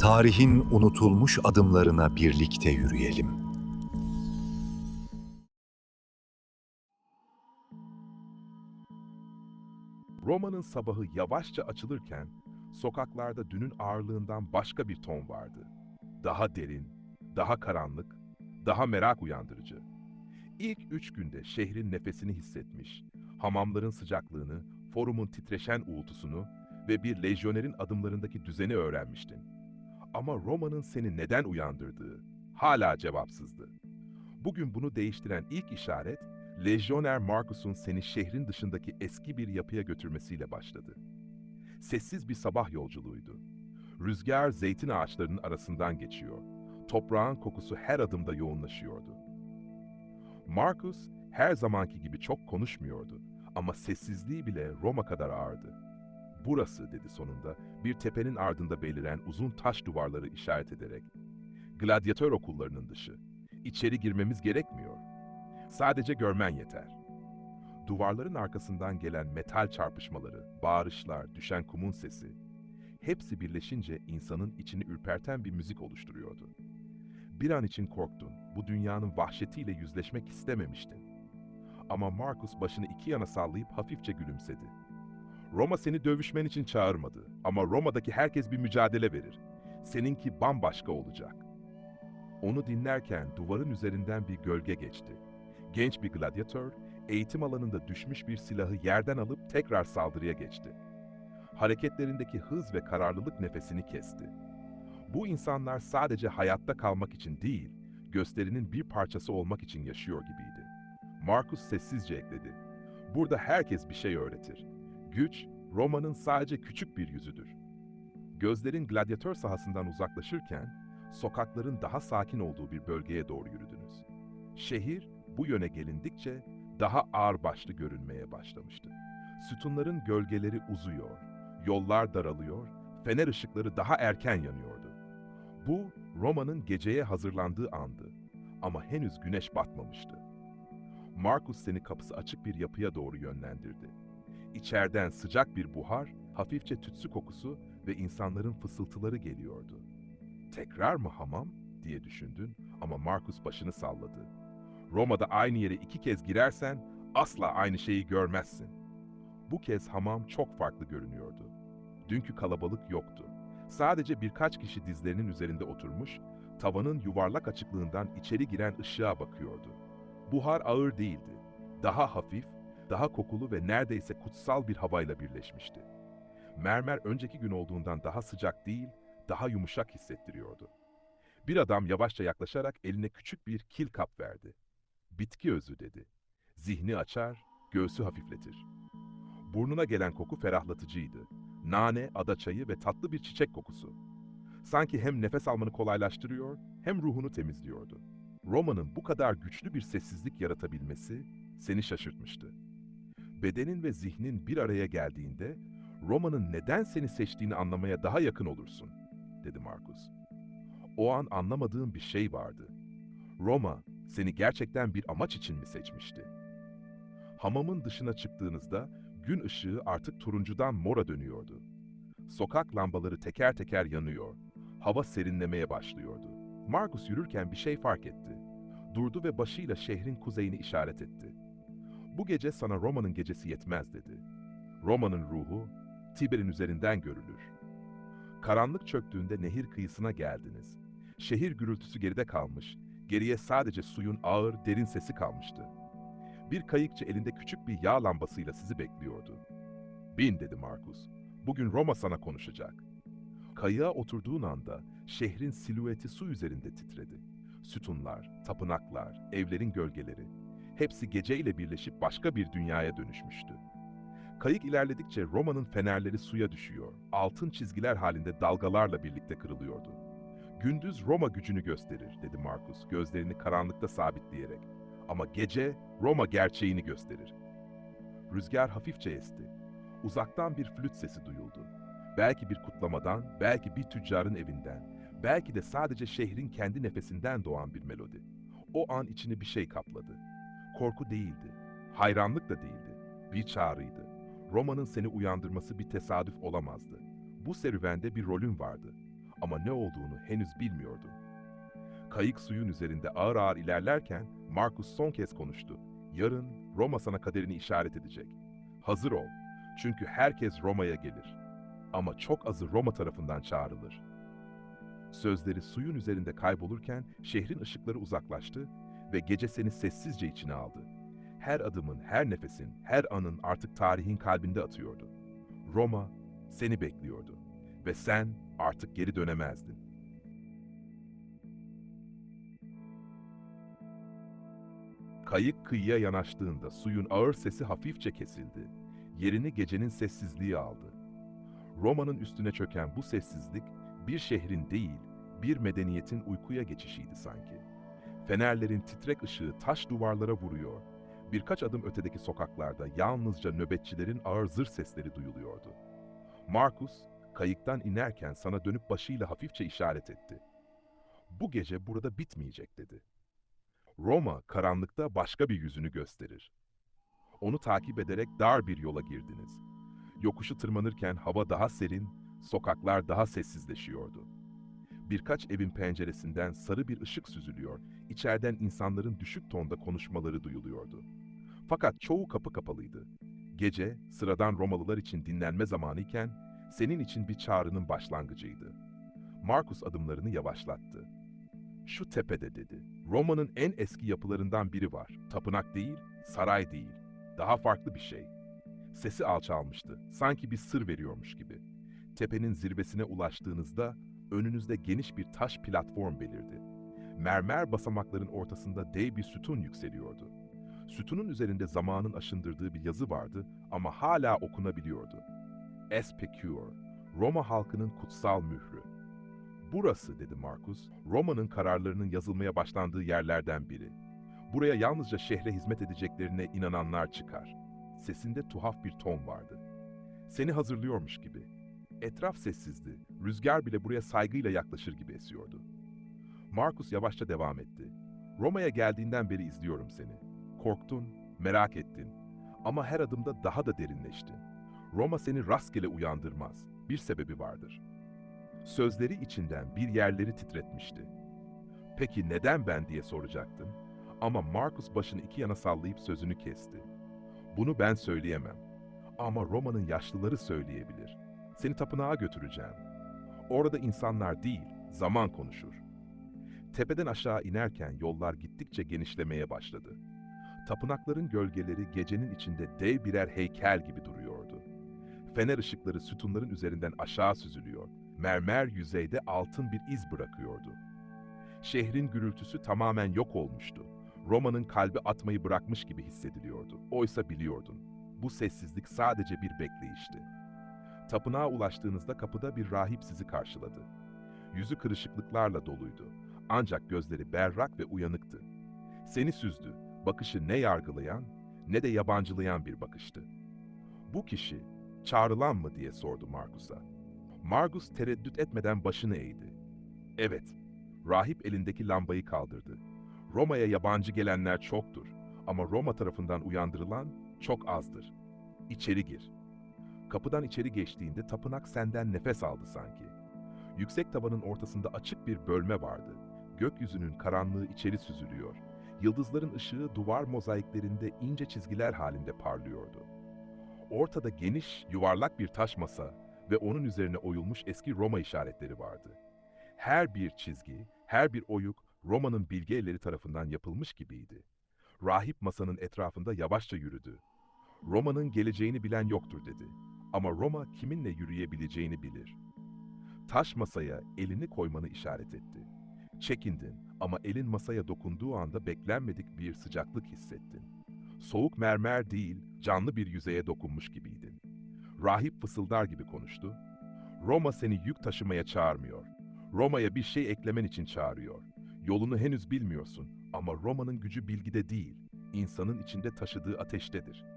Tarihin unutulmuş adımlarına birlikte yürüyelim. Roma'nın sabahı yavaşça açılırken sokaklarda dünün ağırlığından başka bir ton vardı. Daha derin, daha karanlık, daha merak uyandırıcı. İlk üç günde şehrin nefesini hissetmiş, hamamların sıcaklığını, forumun titreşen uğultusunu ve bir lejyonerin adımlarındaki düzeni öğrenmiştin. Ama Roma'nın seni neden uyandırdığı hala cevapsızdı. Bugün bunu değiştiren ilk işaret, Lejyoner Marcus'un seni şehrin dışındaki eski bir yapıya götürmesiyle başladı. Sessiz bir sabah yolculuğuydu. Rüzgar zeytin ağaçlarının arasından geçiyor. Toprağın kokusu her adımda yoğunlaşıyordu. Marcus her zamanki gibi çok konuşmuyordu ama sessizliği bile Roma kadar ağırdı. Burası dedi sonunda bir tepenin ardında beliren uzun taş duvarları işaret ederek. Gladyatör okullarının dışı. İçeri girmemiz gerekmiyor. Sadece görmen yeter. Duvarların arkasından gelen metal çarpışmaları, bağırışlar, düşen kumun sesi, hepsi birleşince insanın içini ürperten bir müzik oluşturuyordu. Bir an için korktun, bu dünyanın vahşetiyle yüzleşmek istememiştin. Ama Marcus başını iki yana sallayıp hafifçe gülümsedi. Roma seni dövüşmen için çağırmadı ama Roma'daki herkes bir mücadele verir. Seninki bambaşka olacak. Onu dinlerken duvarın üzerinden bir gölge geçti. Genç bir gladyatör, eğitim alanında düşmüş bir silahı yerden alıp tekrar saldırıya geçti. Hareketlerindeki hız ve kararlılık nefesini kesti. Bu insanlar sadece hayatta kalmak için değil, gösterinin bir parçası olmak için yaşıyor gibiydi. Marcus sessizce ekledi. Burada herkes bir şey öğretir. Güç, Roma'nın sadece küçük bir yüzüdür. Gözlerin gladyatör sahasından uzaklaşırken, sokakların daha sakin olduğu bir bölgeye doğru yürüdünüz. Şehir, bu yöne gelindikçe daha ağırbaşlı görünmeye başlamıştı. Sütunların gölgeleri uzuyor, yollar daralıyor, fener ışıkları daha erken yanıyordu. Bu Roma'nın geceye hazırlandığı andı ama henüz güneş batmamıştı. Marcus seni kapısı açık bir yapıya doğru yönlendirdi. İçeriden sıcak bir buhar, hafifçe tütsü kokusu ve insanların fısıltıları geliyordu. Tekrar mı hamam diye düşündün ama Marcus başını salladı. Roma'da aynı yere iki kez girersen asla aynı şeyi görmezsin. Bu kez hamam çok farklı görünüyordu. Dünkü kalabalık yoktu. Sadece birkaç kişi dizlerinin üzerinde oturmuş, tavanın yuvarlak açıklığından içeri giren ışığa bakıyordu. Buhar ağır değildi. Daha hafif, daha kokulu ve neredeyse kutsal bir havayla birleşmişti. Mermer önceki gün olduğundan daha sıcak değil, daha yumuşak hissettiriyordu. Bir adam yavaşça yaklaşarak eline küçük bir kil kap verdi. Bitki özü dedi. Zihni açar, göğsü hafifletir. Burnuna gelen koku ferahlatıcıydı. Nane, adaçayı ve tatlı bir çiçek kokusu. Sanki hem nefes almanı kolaylaştırıyor, hem ruhunu temizliyordu. Roma'nın bu kadar güçlü bir sessizlik yaratabilmesi seni şaşırtmıştı. Bedenin ve zihnin bir araya geldiğinde Roma'nın neden seni seçtiğini anlamaya daha yakın olursun, dedi Marcus. O an anlamadığım bir şey vardı. Roma seni gerçekten bir amaç için mi seçmişti? Hamamın dışına çıktığınızda gün ışığı artık turuncudan mora dönüyordu. Sokak lambaları teker teker yanıyor. Hava serinlemeye başlıyordu. Marcus yürürken bir şey fark etti. Durdu ve başıyla şehrin kuzeyini işaret etti. Bu gece sana Roma'nın gecesi yetmez dedi. Roma'nın ruhu Tiber'in üzerinden görülür. Karanlık çöktüğünde nehir kıyısına geldiniz. Şehir gürültüsü geride kalmış, geriye sadece suyun ağır, derin sesi kalmıştı. Bir kayıkçı elinde küçük bir yağ lambasıyla sizi bekliyordu. Bin dedi Markus. Bugün Roma sana konuşacak. Kayığa oturduğun anda şehrin silüeti su üzerinde titredi. Sütunlar, tapınaklar, evlerin gölgeleri hepsi geceyle birleşip başka bir dünyaya dönüşmüştü. Kayık ilerledikçe Roma'nın fenerleri suya düşüyor, altın çizgiler halinde dalgalarla birlikte kırılıyordu. Gündüz Roma gücünü gösterir, dedi Markus gözlerini karanlıkta sabitleyerek. Ama gece Roma gerçeğini gösterir. Rüzgar hafifçe esti. Uzaktan bir flüt sesi duyuldu. Belki bir kutlamadan, belki bir tüccarın evinden, belki de sadece şehrin kendi nefesinden doğan bir melodi. O an içini bir şey kapladı. Korku değildi, hayranlık da değildi, bir çağrıydı. Roma'nın seni uyandırması bir tesadüf olamazdı. Bu serüvende bir rolün vardı. ama ne olduğunu henüz bilmiyordu. Kayık suyun üzerinde ağır ağır ilerlerken Marcus son kez konuştu. Yarın Roma sana kaderini işaret edecek. Hazır ol. Çünkü herkes Roma'ya gelir. Ama çok azı Roma tarafından çağrılır. Sözleri suyun üzerinde kaybolurken şehrin ışıkları uzaklaştı ve gece seni sessizce içine aldı. Her adımın, her nefesin, her anın artık tarihin kalbinde atıyordu. Roma seni bekliyordu ve sen artık geri dönemezdin. Kayık kıyıya yanaştığında suyun ağır sesi hafifçe kesildi. Yerini gecenin sessizliği aldı. Roma'nın üstüne çöken bu sessizlik bir şehrin değil, bir medeniyetin uykuya geçişiydi sanki. Fenerlerin titrek ışığı taş duvarlara vuruyor. Birkaç adım ötedeki sokaklarda yalnızca nöbetçilerin ağır zır sesleri duyuluyordu. Markus, kayıktan inerken sana dönüp başıyla hafifçe işaret etti. Bu gece burada bitmeyecek dedi. Roma karanlıkta başka bir yüzünü gösterir. Onu takip ederek dar bir yola girdiniz. Yokuşu tırmanırken hava daha serin, sokaklar daha sessizleşiyordu. Birkaç evin penceresinden sarı bir ışık süzülüyor, içeriden insanların düşük tonda konuşmaları duyuluyordu. Fakat çoğu kapı kapalıydı. Gece, sıradan Romalılar için dinlenme zamanı iken, senin için bir çağrının başlangıcıydı. Markus adımlarını yavaşlattı. Şu tepede dedi. Roma'nın en eski yapılarından biri var. Tapınak değil, saray değil. Daha farklı bir şey. Sesi alçalmıştı. Sanki bir sır veriyormuş gibi. Tepenin zirvesine ulaştığınızda önünüzde geniş bir taş platform belirdi. Mermer basamakların ortasında dev bir sütun yükseliyordu. Sütunun üzerinde zamanın aşındırdığı bir yazı vardı ama hala okunabiliyordu. Especure, Roma halkının kutsal mührü. Burası dedi Markus, Roma'nın kararlarının yazılmaya başlandığı yerlerden biri. Buraya yalnızca şehre hizmet edeceklerine inananlar çıkar. Sesinde tuhaf bir ton vardı. Seni hazırlıyormuş gibi. Etraf sessizdi. Rüzgar bile buraya saygıyla yaklaşır gibi esiyordu. Markus yavaşça devam etti. Roma'ya geldiğinden beri izliyorum seni. Korktun, merak ettin. Ama her adımda daha da derinleştin. Roma seni rastgele uyandırmaz. Bir sebebi vardır. Sözleri içinden bir yerleri titretmişti. Peki neden ben diye soracaktın. Ama Markus başını iki yana sallayıp sözünü kesti. Bunu ben söyleyemem. Ama Roma'nın yaşlıları söyleyebilir. Seni tapınağa götüreceğim. Orada insanlar değil, zaman konuşur. Tepeden aşağı inerken yollar gittikçe genişlemeye başladı. Tapınakların gölgeleri gecenin içinde dev birer heykel gibi duruyordu. Fener ışıkları sütunların üzerinden aşağı süzülüyor, mermer yüzeyde altın bir iz bırakıyordu. Şehrin gürültüsü tamamen yok olmuştu. Roma'nın kalbi atmayı bırakmış gibi hissediliyordu. Oysa biliyordun, bu sessizlik sadece bir bekleyişti. Tapınağa ulaştığınızda kapıda bir rahip sizi karşıladı. Yüzü kırışıklıklarla doluydu. Ancak gözleri berrak ve uyanıktı. Seni süzdü. Bakışı ne yargılayan ne de yabancılayan bir bakıştı. Bu kişi çağrılan mı diye sordu Margus'a. Margus tereddüt etmeden başını eğdi. Evet, rahip elindeki lambayı kaldırdı. Roma'ya yabancı gelenler çoktur ama Roma tarafından uyandırılan çok azdır. İçeri gir. Kapıdan içeri geçtiğinde tapınak senden nefes aldı sanki. Yüksek tavanın ortasında açık bir bölme vardı. Gökyüzünün karanlığı içeri süzülüyor. Yıldızların ışığı duvar mozaiklerinde ince çizgiler halinde parlıyordu. Ortada geniş, yuvarlak bir taş masa ve onun üzerine oyulmuş eski Roma işaretleri vardı. Her bir çizgi, her bir oyuk Roma'nın bilge elleri tarafından yapılmış gibiydi. Rahip masanın etrafında yavaşça yürüdü. Roma'nın geleceğini bilen yoktur dedi. Ama Roma kiminle yürüyebileceğini bilir. Taş masaya elini koymanı işaret etti. Çekindin ama elin masaya dokunduğu anda beklenmedik bir sıcaklık hissettin. Soğuk mermer değil, canlı bir yüzeye dokunmuş gibiydin. Rahip fısıldar gibi konuştu. Roma seni yük taşımaya çağırmıyor. Roma'ya bir şey eklemen için çağırıyor. Yolunu henüz bilmiyorsun ama Roma'nın gücü bilgide değil, insanın içinde taşıdığı ateştedir.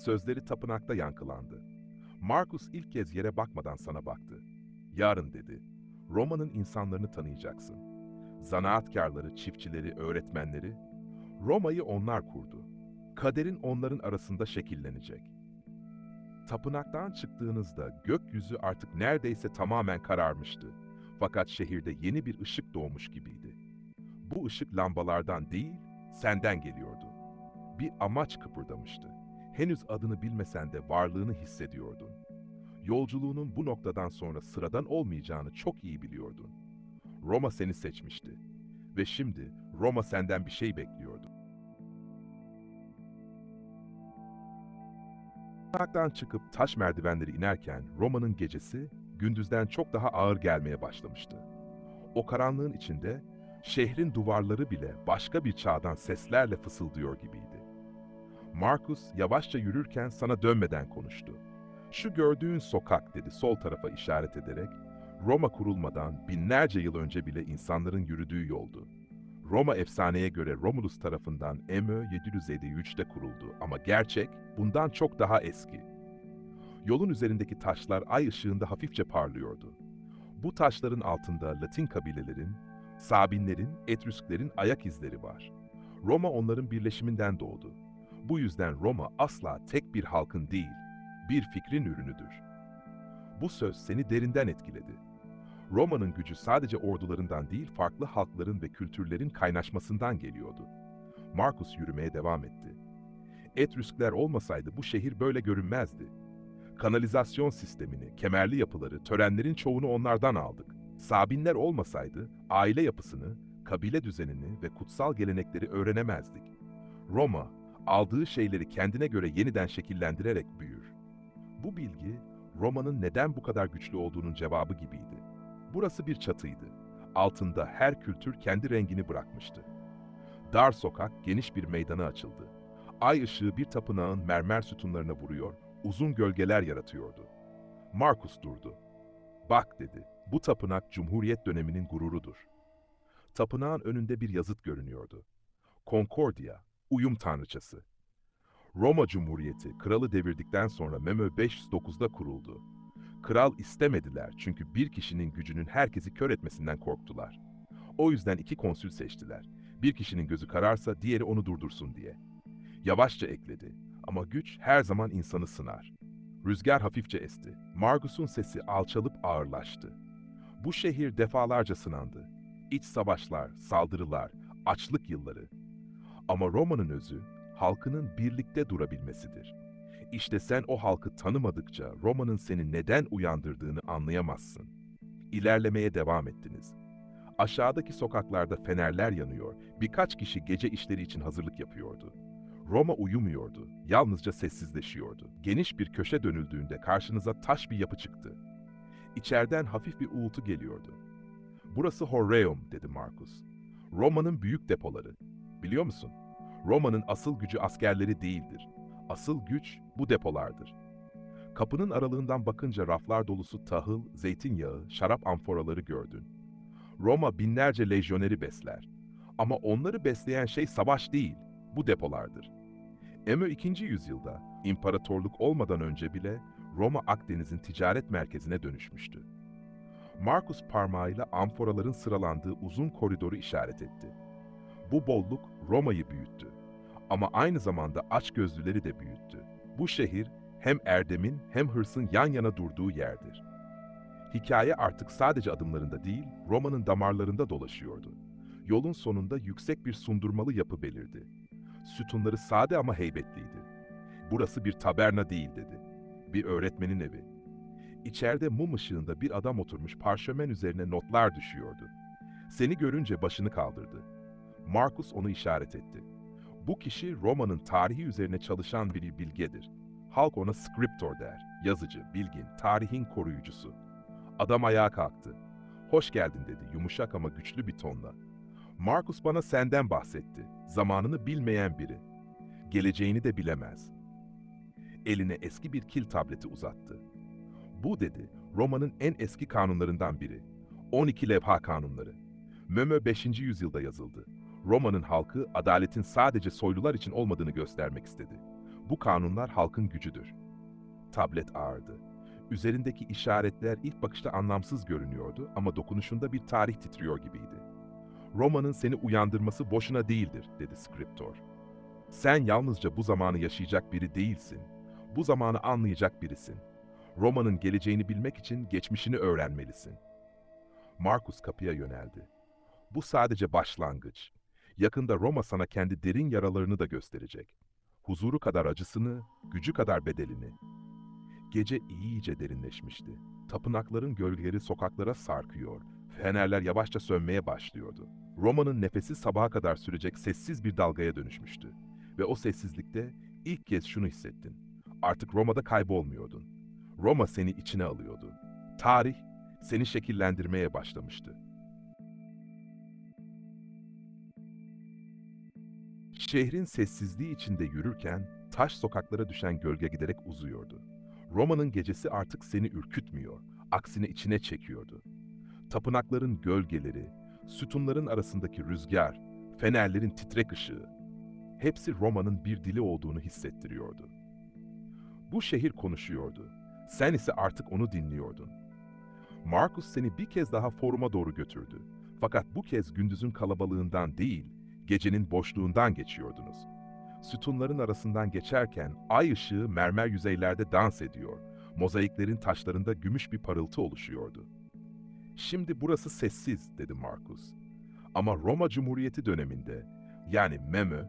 Sözleri tapınakta yankılandı. Markus ilk kez yere bakmadan sana baktı. Yarın dedi, Roma'nın insanlarını tanıyacaksın. Zanaatkarları, çiftçileri, öğretmenleri. Roma'yı onlar kurdu. Kaderin onların arasında şekillenecek. Tapınaktan çıktığınızda gökyüzü artık neredeyse tamamen kararmıştı. Fakat şehirde yeni bir ışık doğmuş gibiydi. Bu ışık lambalardan değil, senden geliyordu. Bir amaç kıpırdamıştı. Henüz adını bilmesen de varlığını hissediyordun. Yolculuğunun bu noktadan sonra sıradan olmayacağını çok iyi biliyordun. Roma seni seçmişti. Ve şimdi Roma senden bir şey bekliyordu. Tapınaktan çıkıp taş merdivenleri inerken Roma'nın gecesi gündüzden çok daha ağır gelmeye başlamıştı. O karanlığın içinde şehrin duvarları bile başka bir çağdan seslerle fısıldıyor gibiydi. Marcus yavaşça yürürken sana dönmeden konuştu. Şu gördüğün sokak dedi sol tarafa işaret ederek, Roma kurulmadan binlerce yıl önce bile insanların yürüdüğü yoldu. Roma efsaneye göre Romulus tarafından MÖ 753'te kuruldu ama gerçek bundan çok daha eski. Yolun üzerindeki taşlar ay ışığında hafifçe parlıyordu. Bu taşların altında Latin kabilelerin, Sabinlerin, Etrüsklerin ayak izleri var. Roma onların birleşiminden doğdu. Bu yüzden Roma asla tek bir halkın değil, bir fikrin ürünüdür. Bu söz seni derinden etkiledi. Roma'nın gücü sadece ordularından değil, farklı halkların ve kültürlerin kaynaşmasından geliyordu. Marcus yürümeye devam etti. Etrüskler olmasaydı bu şehir böyle görünmezdi. Kanalizasyon sistemini, kemerli yapıları, törenlerin çoğunu onlardan aldık. Sabinler olmasaydı aile yapısını, kabile düzenini ve kutsal gelenekleri öğrenemezdik. Roma, aldığı şeyleri kendine göre yeniden şekillendirerek büyür. Bu bilgi, Roma'nın neden bu kadar güçlü olduğunun cevabı gibiydi. Burası bir çatıydı. Altında her kültür kendi rengini bırakmıştı. Dar sokak geniş bir meydana açıldı. Ay ışığı bir tapınağın mermer sütunlarına vuruyor, uzun gölgeler yaratıyordu. Markus durdu. Bak dedi, bu tapınak Cumhuriyet döneminin gururudur. Tapınağın önünde bir yazıt görünüyordu. Concordia, uyum tanrıçası. Roma Cumhuriyeti kralı devirdikten sonra Memo 509'da kuruldu. Kral istemediler çünkü bir kişinin gücünün herkesi kör etmesinden korktular. O yüzden iki konsül seçtiler. Bir kişinin gözü kararsa diğeri onu durdursun diye. Yavaşça ekledi ama güç her zaman insanı sınar. Rüzgar hafifçe esti. Margus'un sesi alçalıp ağırlaştı. Bu şehir defalarca sınandı. İç savaşlar, saldırılar, açlık yılları. Ama Roma'nın özü, halkının birlikte durabilmesidir. İşte sen o halkı tanımadıkça Roma'nın seni neden uyandırdığını anlayamazsın. İlerlemeye devam ettiniz. Aşağıdaki sokaklarda fenerler yanıyor, birkaç kişi gece işleri için hazırlık yapıyordu. Roma uyumuyordu, yalnızca sessizleşiyordu. Geniş bir köşe dönüldüğünde karşınıza taş bir yapı çıktı. İçeriden hafif bir uğultu geliyordu. Burası Horreum, dedi Marcus. Roma'nın büyük depoları. Biliyor musun? Roma'nın asıl gücü askerleri değildir. Asıl güç bu depolardır. Kapının aralığından bakınca raflar dolusu tahıl, zeytinyağı, şarap amforaları gördün. Roma binlerce lejyoneri besler. Ama onları besleyen şey savaş değil, bu depolardır. Emo 2. yüzyılda, imparatorluk olmadan önce bile Roma Akdeniz'in ticaret merkezine dönüşmüştü. Marcus parmağıyla amforaların sıralandığı uzun koridoru işaret etti. Bu bolluk Roma'yı büyüttü. Ama aynı zamanda açgözlüleri de büyüttü. Bu şehir hem erdemin hem hırsın yan yana durduğu yerdir. Hikaye artık sadece adımlarında değil, Roma'nın damarlarında dolaşıyordu. Yolun sonunda yüksek bir sundurmalı yapı belirdi. Sütunları sade ama heybetliydi. Burası bir taberna değil dedi. Bir öğretmenin evi. İçeride mum ışığında bir adam oturmuş parşömen üzerine notlar düşüyordu. Seni görünce başını kaldırdı. Marcus onu işaret etti. Bu kişi Roma'nın tarihi üzerine çalışan bir bilgedir. Halk ona scriptor der, yazıcı, bilgin, tarihin koruyucusu. Adam ayağa kalktı. Hoş geldin dedi yumuşak ama güçlü bir tonla. Marcus bana senden bahsetti. Zamanını bilmeyen biri. Geleceğini de bilemez. Eline eski bir kil tableti uzattı. Bu dedi Roma'nın en eski kanunlarından biri. 12 levha kanunları. Mömö 5. yüzyılda yazıldı. Roma'nın halkı adaletin sadece soylular için olmadığını göstermek istedi. Bu kanunlar halkın gücüdür. Tablet ağırdı. Üzerindeki işaretler ilk bakışta anlamsız görünüyordu ama dokunuşunda bir tarih titriyor gibiydi. Roma'nın seni uyandırması boşuna değildir, dedi Scriptor. Sen yalnızca bu zamanı yaşayacak biri değilsin. Bu zamanı anlayacak birisin. Roma'nın geleceğini bilmek için geçmişini öğrenmelisin. Markus kapıya yöneldi. Bu sadece başlangıç. Yakında Roma sana kendi derin yaralarını da gösterecek. Huzuru kadar acısını, gücü kadar bedelini. Gece iyice derinleşmişti. Tapınakların gölgeleri sokaklara sarkıyor. Fenerler yavaşça sönmeye başlıyordu. Roma'nın nefesi sabaha kadar sürecek sessiz bir dalgaya dönüşmüştü. Ve o sessizlikte ilk kez şunu hissettin. Artık Roma'da kaybolmuyordun. Roma seni içine alıyordu. Tarih seni şekillendirmeye başlamıştı. Şehrin sessizliği içinde yürürken taş sokaklara düşen gölge giderek uzuyordu. Roma'nın gecesi artık seni ürkütmüyor, aksine içine çekiyordu. Tapınakların gölgeleri, sütunların arasındaki rüzgar, fenerlerin titrek ışığı, hepsi Roma'nın bir dili olduğunu hissettiriyordu. Bu şehir konuşuyordu. Sen ise artık onu dinliyordun. Markus seni bir kez daha foruma doğru götürdü. Fakat bu kez gündüzün kalabalığından değil, gecenin boşluğundan geçiyordunuz. Sütunların arasından geçerken ay ışığı mermer yüzeylerde dans ediyor. Mozaiklerin taşlarında gümüş bir parıltı oluşuyordu. Şimdi burası sessiz, dedi Markus. Ama Roma Cumhuriyeti döneminde, yani Memo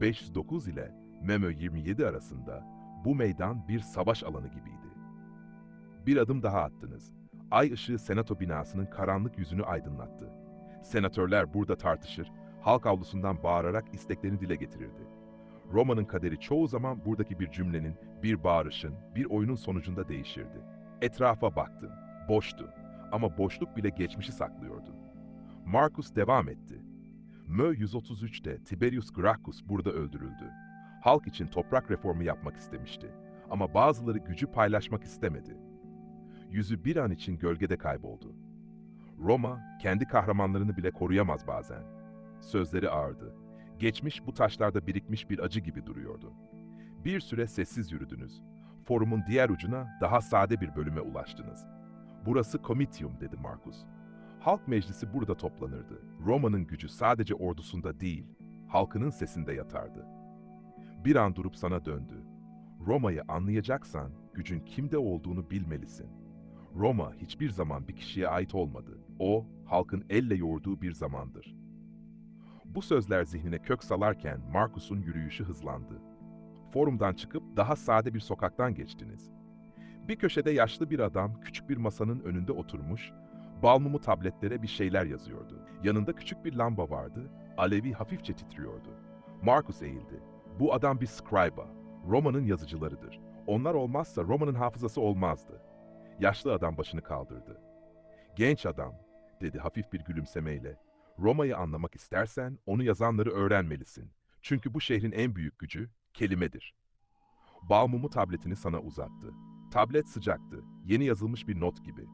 509 ile Memo 27 arasında bu meydan bir savaş alanı gibiydi. Bir adım daha attınız. Ay ışığı senato binasının karanlık yüzünü aydınlattı. Senatörler burada tartışır, halk avlusundan bağırarak isteklerini dile getirirdi. Roma'nın kaderi çoğu zaman buradaki bir cümlenin, bir bağırışın, bir oyunun sonucunda değişirdi. Etrafa baktın, boştu ama boşluk bile geçmişi saklıyordu. Marcus devam etti. Mö 133'te Tiberius Gracchus burada öldürüldü. Halk için toprak reformu yapmak istemişti. Ama bazıları gücü paylaşmak istemedi. Yüzü bir an için gölgede kayboldu. Roma kendi kahramanlarını bile koruyamaz bazen. Sözleri ağırdı. Geçmiş bu taşlarda birikmiş bir acı gibi duruyordu. Bir süre sessiz yürüdünüz. Forumun diğer ucuna daha sade bir bölüme ulaştınız. Burası Komitium dedi Markus. Halk meclisi burada toplanırdı. Roma'nın gücü sadece ordusunda değil, halkının sesinde yatardı. Bir an durup sana döndü. Roma'yı anlayacaksan gücün kimde olduğunu bilmelisin. Roma hiçbir zaman bir kişiye ait olmadı. O, halkın elle yoğurduğu bir zamandır. Bu sözler zihnine kök salarken Markus'un yürüyüşü hızlandı. Forumdan çıkıp daha sade bir sokaktan geçtiniz. Bir köşede yaşlı bir adam küçük bir masanın önünde oturmuş, bal mumu tabletlere bir şeyler yazıyordu. Yanında küçük bir lamba vardı, alevi hafifçe titriyordu. Markus eğildi. Bu adam bir scriba, Roma'nın yazıcılarıdır. Onlar olmazsa Roma'nın hafızası olmazdı. Yaşlı adam başını kaldırdı. Genç adam, dedi hafif bir gülümsemeyle. Roma'yı anlamak istersen onu yazanları öğrenmelisin. Çünkü bu şehrin en büyük gücü kelimedir. Balmumu tabletini sana uzattı. Tablet sıcaktı, yeni yazılmış bir not gibi.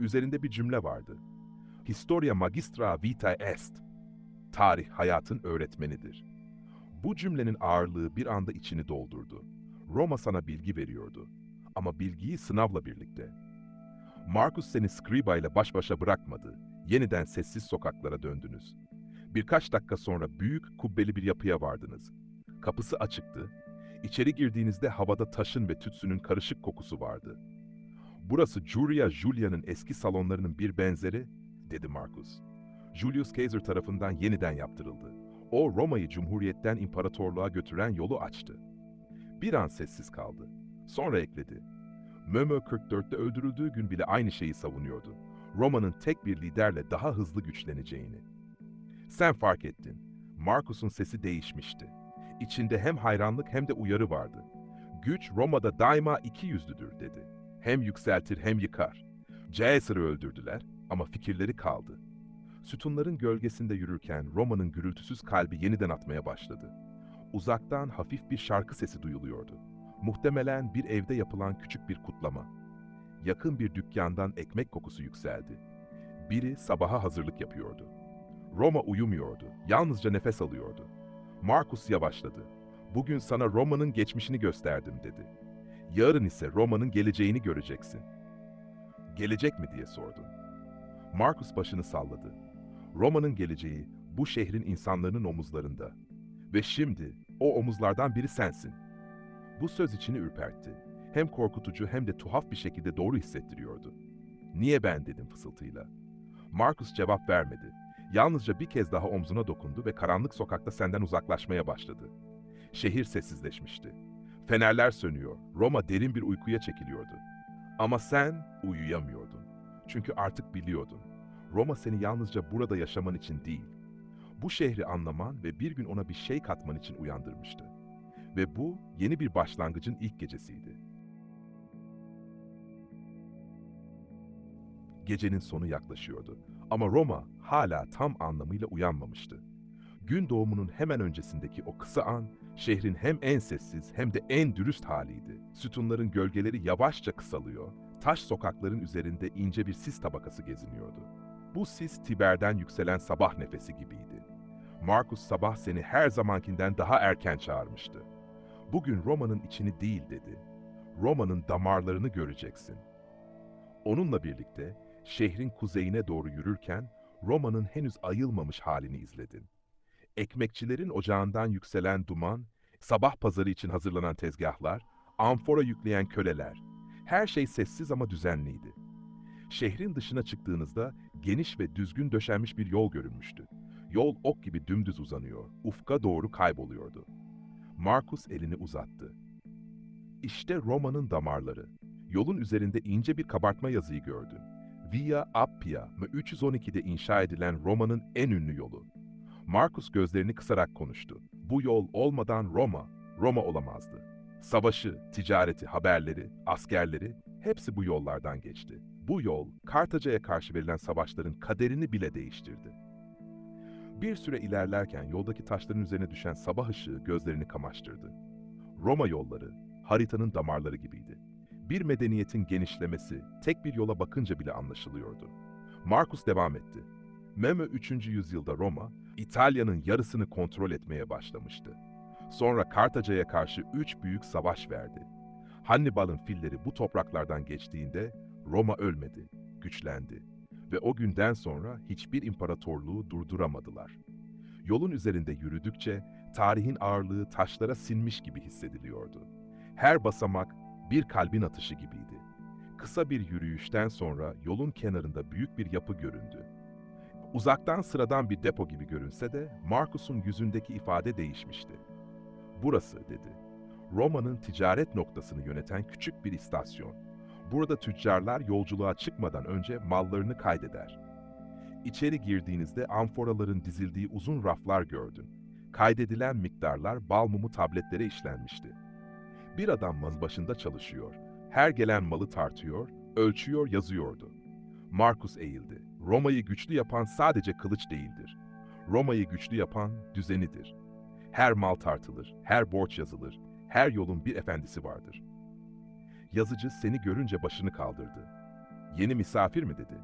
Üzerinde bir cümle vardı. Historia magistra vitae est. Tarih hayatın öğretmenidir. Bu cümlenin ağırlığı bir anda içini doldurdu. Roma sana bilgi veriyordu. Ama bilgiyi sınavla birlikte. Marcus seni Scriba ile baş başa bırakmadı. Yeniden sessiz sokaklara döndünüz. Birkaç dakika sonra büyük kubbeli bir yapıya vardınız. Kapısı açıktı. İçeri girdiğinizde havada taşın ve tütsünün karışık kokusu vardı. Burası Julia Julia'nın eski salonlarının bir benzeri, dedi Marcus. Julius Caesar tarafından yeniden yaptırıldı. O Roma'yı cumhuriyetten imparatorluğa götüren yolu açtı. Bir an sessiz kaldı. Sonra ekledi. Mömö 44'te öldürüldüğü gün bile aynı şeyi savunuyordu. Roma'nın tek bir liderle daha hızlı güçleneceğini. Sen fark ettin. Marcus'un sesi değişmişti. İçinde hem hayranlık hem de uyarı vardı. Güç Roma'da daima iki yüzlüdür dedi. Hem yükseltir hem yıkar. Caesar'ı öldürdüler ama fikirleri kaldı. Sütunların gölgesinde yürürken Roma'nın gürültüsüz kalbi yeniden atmaya başladı. Uzaktan hafif bir şarkı sesi duyuluyordu. Muhtemelen bir evde yapılan küçük bir kutlama. Yakın bir dükkandan ekmek kokusu yükseldi. Biri sabaha hazırlık yapıyordu. Roma uyumuyordu, yalnızca nefes alıyordu. Markus yavaşladı. Bugün sana Roma'nın geçmişini gösterdim dedi. Yarın ise Roma'nın geleceğini göreceksin. Gelecek mi diye sordun. Markus başını salladı. Roma'nın geleceği bu şehrin insanların omuzlarında. Ve şimdi o omuzlardan biri sensin. Bu söz içini ürpertti. Hem korkutucu hem de tuhaf bir şekilde doğru hissettiriyordu. Niye ben dedim fısıltıyla. Marcus cevap vermedi. Yalnızca bir kez daha omzuna dokundu ve karanlık sokakta senden uzaklaşmaya başladı. Şehir sessizleşmişti. Fenerler sönüyor, Roma derin bir uykuya çekiliyordu. Ama sen uyuyamıyordun. Çünkü artık biliyordun. Roma seni yalnızca burada yaşaman için değil, bu şehri anlaman ve bir gün ona bir şey katman için uyandırmıştı. Ve bu yeni bir başlangıcın ilk gecesiydi. Gecenin sonu yaklaşıyordu ama Roma hala tam anlamıyla uyanmamıştı. Gün doğumunun hemen öncesindeki o kısa an, şehrin hem en sessiz hem de en dürüst haliydi. Sütunların gölgeleri yavaşça kısalıyor, taş sokakların üzerinde ince bir sis tabakası geziniyordu. Bu sis Tiber'den yükselen sabah nefesi gibiydi. Markus sabah seni her zamankinden daha erken çağırmıştı. Bugün Roma'nın içini değil dedi. Roma'nın damarlarını göreceksin. Onunla birlikte şehrin kuzeyine doğru yürürken Roma'nın henüz ayılmamış halini izledin. Ekmekçilerin ocağından yükselen duman, sabah pazarı için hazırlanan tezgahlar, amfora yükleyen köleler. Her şey sessiz ama düzenliydi. Şehrin dışına çıktığınızda geniş ve düzgün döşenmiş bir yol görünmüştü. Yol ok gibi dümdüz uzanıyor, ufka doğru kayboluyordu. Markus elini uzattı. İşte Roma'nın damarları. Yolun üzerinde ince bir kabartma yazıyı gördün. Via Appia mı 312'de inşa edilen Roma'nın en ünlü yolu. Markus gözlerini kısarak konuştu. Bu yol olmadan Roma, Roma olamazdı. Savaşı, ticareti, haberleri, askerleri hepsi bu yollardan geçti. Bu yol Kartaca'ya karşı verilen savaşların kaderini bile değiştirdi. Bir süre ilerlerken yoldaki taşların üzerine düşen sabah ışığı gözlerini kamaştırdı. Roma yolları haritanın damarları gibiydi. Bir medeniyetin genişlemesi tek bir yola bakınca bile anlaşılıyordu. Markus devam etti. Meme 3. yüzyılda Roma, İtalya'nın yarısını kontrol etmeye başlamıştı. Sonra Kartaca'ya karşı üç büyük savaş verdi. Hannibal'ın filleri bu topraklardan geçtiğinde Roma ölmedi, güçlendi ve o günden sonra hiçbir imparatorluğu durduramadılar. Yolun üzerinde yürüdükçe tarihin ağırlığı taşlara sinmiş gibi hissediliyordu. Her basamak bir kalbin atışı gibiydi. Kısa bir yürüyüşten sonra yolun kenarında büyük bir yapı göründü. Uzaktan sıradan bir depo gibi görünse de Marcus'un yüzündeki ifade değişmişti. Burası dedi. Roma'nın ticaret noktasını yöneten küçük bir istasyon. Burada tüccarlar yolculuğa çıkmadan önce mallarını kaydeder. İçeri girdiğinizde amforaların dizildiği uzun raflar gördün. Kaydedilen miktarlar bal mumu tabletlere işlenmişti. Bir adam maz başında çalışıyor. Her gelen malı tartıyor, ölçüyor, yazıyordu. Markus eğildi. Roma'yı güçlü yapan sadece kılıç değildir. Roma'yı güçlü yapan düzenidir. Her mal tartılır, her borç yazılır, her yolun bir efendisi vardır. Yazıcı seni görünce başını kaldırdı. Yeni misafir mi dedi.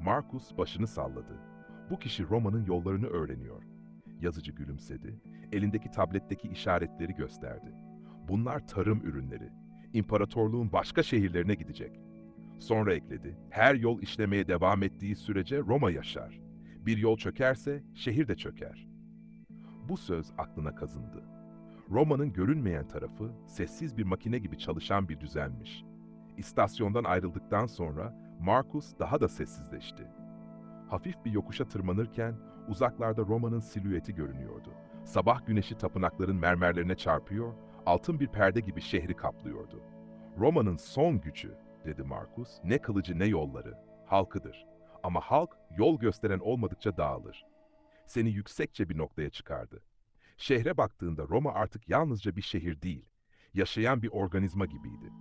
Markus başını salladı. Bu kişi Roma'nın yollarını öğreniyor. Yazıcı gülümsedi. Elindeki tabletteki işaretleri gösterdi. Bunlar tarım ürünleri. İmparatorluğun başka şehirlerine gidecek. Sonra ekledi. Her yol işlemeye devam ettiği sürece Roma yaşar. Bir yol çökerse şehir de çöker. Bu söz aklına kazındı. Roma'nın görünmeyen tarafı sessiz bir makine gibi çalışan bir düzenmiş. İstasyondan ayrıldıktan sonra Markus daha da sessizleşti. Hafif bir yokuşa tırmanırken uzaklarda Roma'nın silüeti görünüyordu. Sabah güneşi tapınakların mermerlerine çarpıyor, altın bir perde gibi şehri kaplıyordu. Roma'nın son gücü, dedi Markus, ne kılıcı ne yolları, halkıdır. Ama halk yol gösteren olmadıkça dağılır. Seni yüksekçe bir noktaya çıkardı. Şehre baktığında Roma artık yalnızca bir şehir değil, yaşayan bir organizma gibiydi.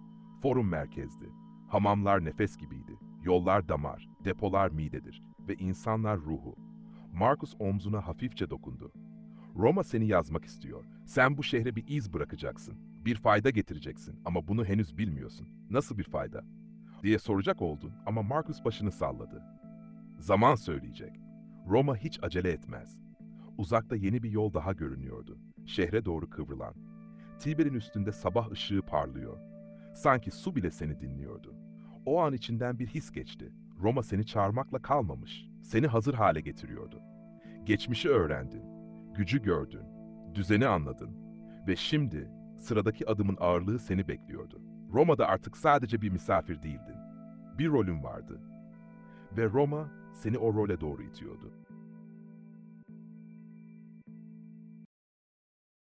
Forum merkezdi. Hamamlar nefes gibiydi. Yollar damar, depolar midedir ve insanlar ruhu. Markus omzuna hafifçe dokundu. Roma seni yazmak istiyor. Sen bu şehre bir iz bırakacaksın. Bir fayda getireceksin ama bunu henüz bilmiyorsun. Nasıl bir fayda? diye soracak oldun ama Markus başını salladı. Zaman söyleyecek. Roma hiç acele etmez. Uzakta yeni bir yol daha görünüyordu. Şehre doğru kıvrılan. Tiber'in üstünde sabah ışığı parlıyor. Sanki su bile seni dinliyordu. O an içinden bir his geçti. Roma seni çağırmakla kalmamış. Seni hazır hale getiriyordu. Geçmişi öğrendin. Gücü gördün. Düzeni anladın. Ve şimdi Sıradaki adımın ağırlığı seni bekliyordu. Roma'da artık sadece bir misafir değildin. Bir rolün vardı. Ve Roma seni o role doğru itiyordu.